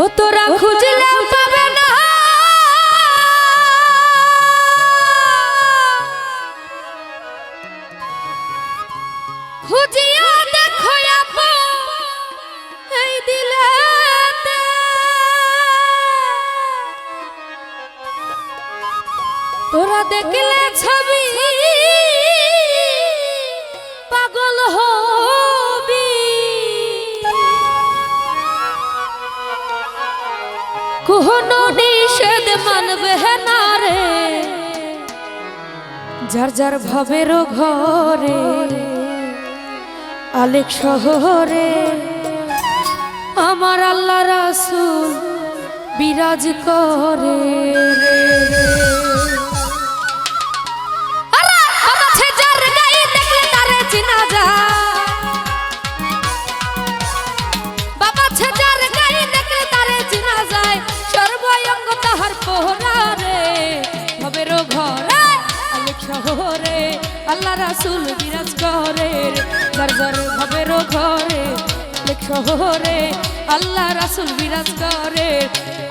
ও তোরা খুঁজলেও পাবে না। খুঁজিয়া দেখো এই দিলা তোরা দেখলে ছবি কোনো নিষেধ মানবে না রে। যার যার ভাবের ঘরে, আলেক শহরে, আমার আল্লাহ রাসুল বিরাজ করে রে। রাসুল বিরাজ করে। যার যার ভবেরও ঘরে শহরে আল্লাহ রাসুল বিরাজ করে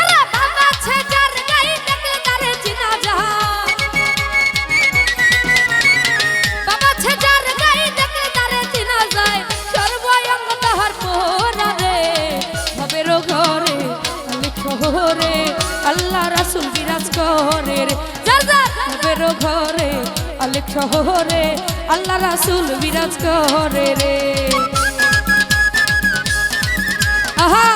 আরে বাবাছে যার গায়ে দেখলে তারে চেনা যায় বাবা ছেজার গায়ে দেখলে তারে চিনা যায় সর্বঙ্গ তাহার পোহরা রে। ঘরে শহরে আল্লাহ রাসুল বিরাজ করে যার যার ভবেরও ঘরে আলিক শহরে আল্লাহ রাসুল বিরাজ করে রে। আহা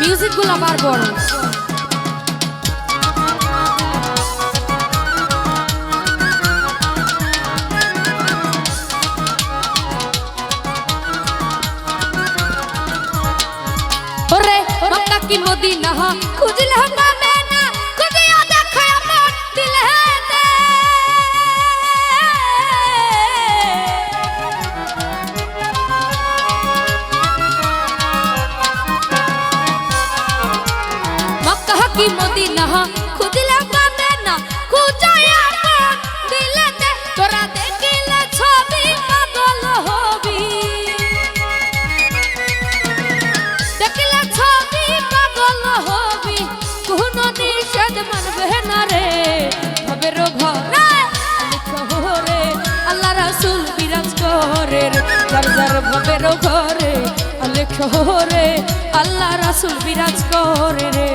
মিউজিকগুলো আমার বড়। কি না? কি মদিনা, খুঁজলে পাবে না, খুঁজায়া আমার দিলে তোরা দেখিলে ছবি, পাগল হবি। দেখলে ছবি, পাগল হবি। কোন নিষেধ মানবে না রে, ভবের ঘরে শহরে আল্লাহ রাসুল বিরাজ করে রে, যার যার ভবের ঘরে আলেক শহরে আল্লাহ রাসুল বিরাজ করে রে।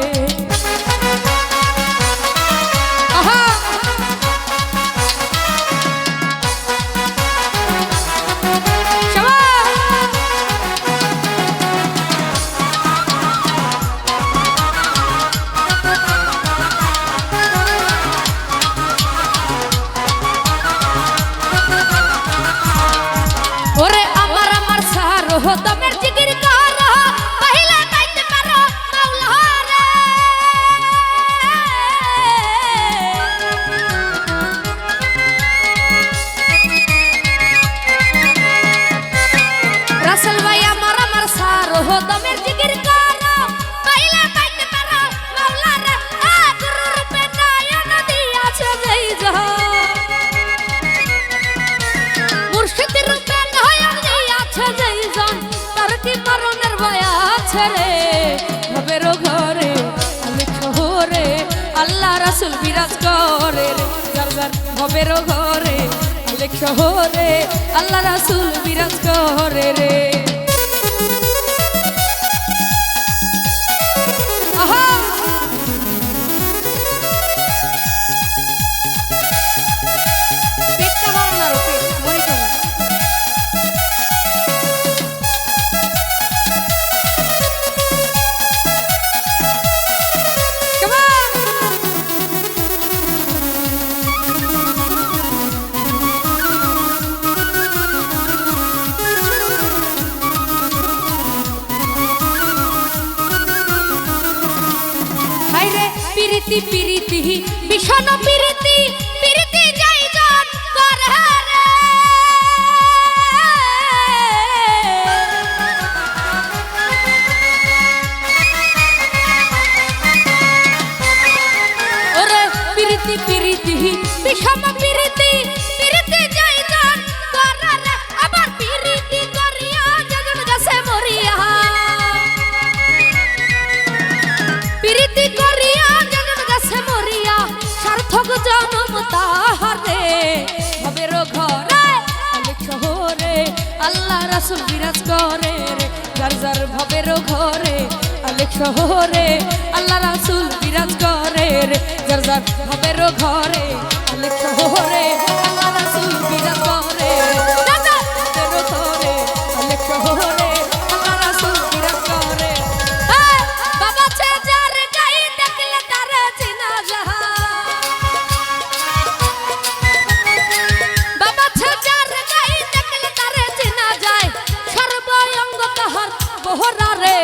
রে ভবের ঘরে আমি খোরে আল্লাহ রাসুল বিরাজ করে রে। ভবের ঘরে আমি খোরে আল্লাহ রাসুল বিরাজ পিরিতি প্রীতি ভীষণ প্রীতি প্রীতি যাই জন করে ওরে প্রীতি প্রীতি বিষণ করে আল্লাহ রাসুল বিরাজ করে রে, যার যার ভবের ঘরে আলেক শহরে, আল্লাহ রাসুল বিরাজ করে রে, যার যার ভবের ঘরে।